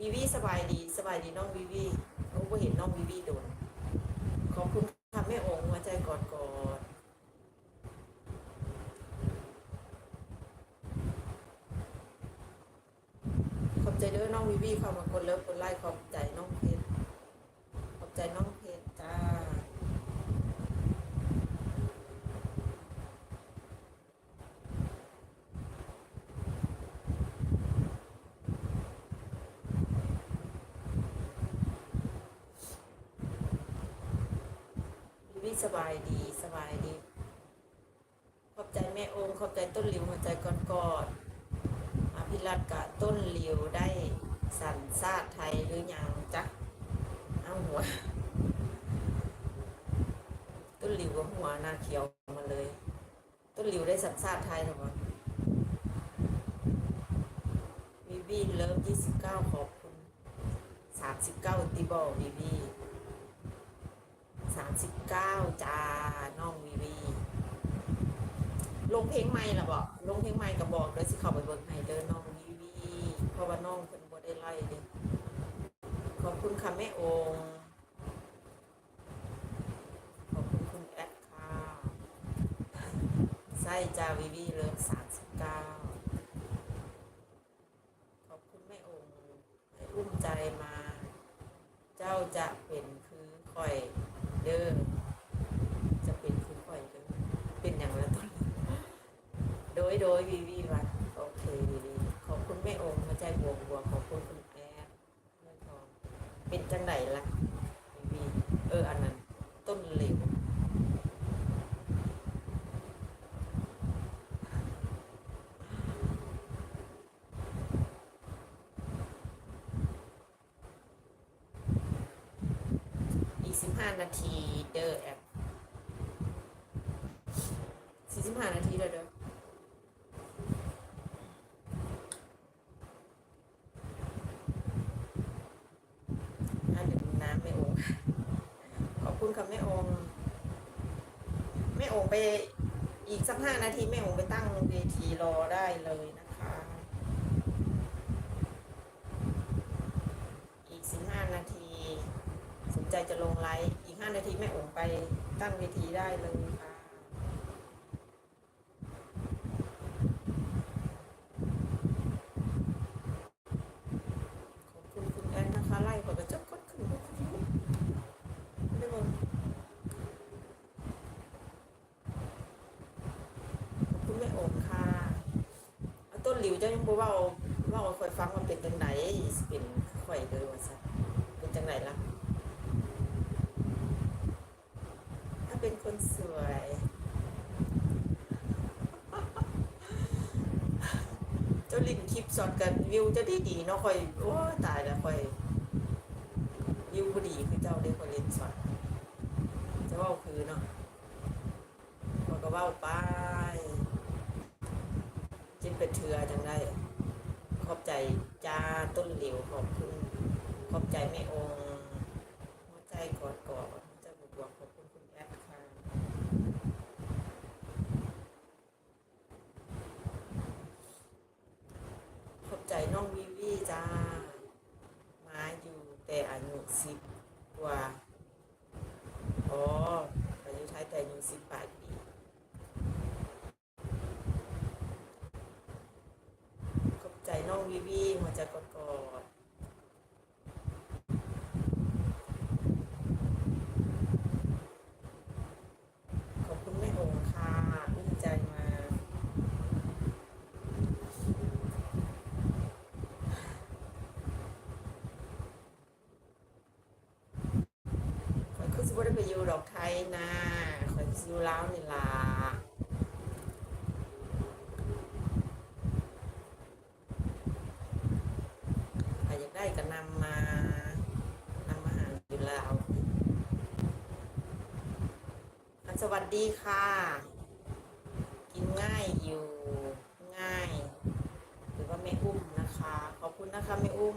วีวีสบายดีสบายดีน้องวีวีเขาก็เห็นน้องวีวีโดน ขอบคุณค่ะแม่องค์หัวใจกอดกอดขอบใจเด้อน้องวีวีเข้ามากดเลิฟกดไลค์ขอบใจน้องเพชรขอบใจน้องเพชรจ้า วีวี สบายดีสบายดี ขอบใจแม่องค์ขอบใจต้นหลิวหัวใจกอดกอดอภิรัตน์กะต้นหลิวได้สัญชาติไทยหรือยังจ๊ะเอาหัว ต้นหลิวกับหัวหน้าเขียวมาเลย ต้นหลิวได้สัญชาติไทยหรอวะวีวีเลิฟยี่สิบเก้าขอบคุณสามสิบเก้าติบอลวีวี สิบเก้าจ้าน้องวีวีลงเพลงใหม่ละบอกลงเพลงใหม่ก็บอกเลยสิเข้าไปเบิกให้เด้อน้องวีวีเพราะว่าน้องเพิ่นบ่ได้ไล่เด้อขอบคุณค่ะแม่องขอบคุณคุณแอดค่ะไส้จาวีวีเริ่มสามสิบเก้าขอบคุณแม่องให้อุ้มใจมา เจ้าจะเป็นคือข่อย เด้อจะเป็นคือข่อยเด้อเป็นอย่างละต้นโดยโดยวีวีวันโอเควีวีขอบคุณแม่องค์มาใจบวกบวกขอบคุณคุณแอดเงินทองเป็นจังไหนล่ะวีวีเอออันนั้นต้นเหลว อีกสิบห้านาทีเด้อแอปสี่สิบห้านาทีเลยเด้ออะเดี๋ยวดูน้ำแม่องขอบคุณค่ะแม่องแม่องไปอีกสักห้านาทีแม่องไปตั้งเวทีรอได้เลยนะคะ อีกสิบห้านาที สนใจจะลงไลฟ์อีกห้านาทีแม่องไปตั้งเวทีได้เลยค่ะขอบคุณคุณแอนนะคะไล่ขอกระจกกดขึ้นได้บงขอบคุณแม่โอมค่ะเอาต้นหลิวเจ้ายังบอกว่าว่าคอยฟังมันเป็นจังไหนเป็นข่อยเลยว่าซะเป็นจังไหนล่ะ ถ้า เป็นคนสวย เจ้าลินคลิปสอดกันวิวจะดีดีเนาะคอยโอ้ตายแล้วคอย วิวพอดีคือเจ้าได้คอยเล่นสอดจะว่าคือเนาะมันก็ว่าไปจิ้นเป็นเถือจังได้ ขอบใจจ้าต้นเหลียวขอบคุณ ขอบใจแม่องค์หัวใจกอดกอดหัวใจบวกๆขอบคุณคุณแอดค่ะ ขอบใจ น้องวิวีจ้า มาอยู่แต่อายุสิบกว่า อ๋ออายุไทยแต่อายุสิบแปดปีขอบใจน้องวิวีหัวใจกดกอดขอบคุณแม่องค์ค่ะอุ้มใจมา ข่ อยู่ดอกไทยนะข่อยสิอยู่ลาวนี่ล่ะถ้าอยากได้ก็นำมานำมาหาอยู่ลาวอันสวัสดีค่ะ กินง่ายอยู่ง่าย หรือว่าแม่อุ้มนะคะ ขอบคุณนะคะแม่อุ้ม